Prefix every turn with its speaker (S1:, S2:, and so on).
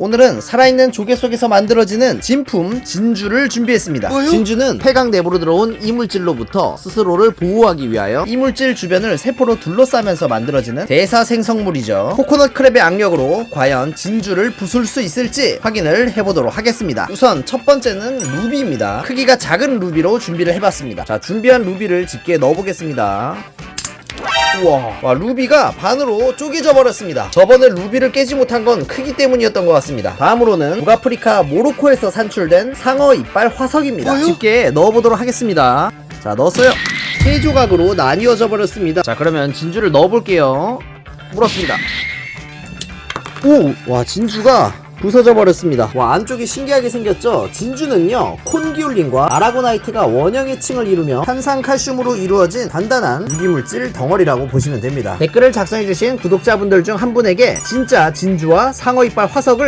S1: 오늘은 살아있는 조개 속에서 만들어지는 진품 진주를 준비했습니다.
S2: 뭐요?
S1: 진주는 폐강 내부로 들어온 이물질로부터 스스로를 보호하기 위하여 이물질 주변을 세포로 둘러싸면서 만들어지는 대사생성물이죠. 코코넛 크랩의 악력으로 과연 진주를 부술 수 있을지 확인을 해보도록 하겠습니다. 우선 첫 번째는 루비입니다. 크기가 작은 루비로 준비를 해봤습니다. 자, 준비한 루비를 집게에 넣어보겠습니다. 우와. 와, 루비가 반으로 쪼개져 버렸습니다. 저번에 루비를 깨지 못한 건 크기 때문이었던 것 같습니다. 다음으로는 북아프리카 모로코에서 산출된 상어 이빨 화석입니다.
S2: 뭐요?
S1: 집게에 넣어보도록 하겠습니다. 자 넣었어요. 세 조각으로 나뉘어져 버렸습니다. 자 그러면 진주를 넣어볼게요. 물었습니다. 오! 와 진주가 부서져 버렸습니다. 와 안쪽이 신기하게 생겼죠? 진주는요 콘기올린과 아라고나이트가 원형의 층을 이루며 탄산 칼슘으로 이루어진 단단한 유기물질 덩어리라고 보시면 됩니다. 댓글을 작성해주신 구독자분들 중 한 분에게 진짜 진주와 상어 이빨 화석을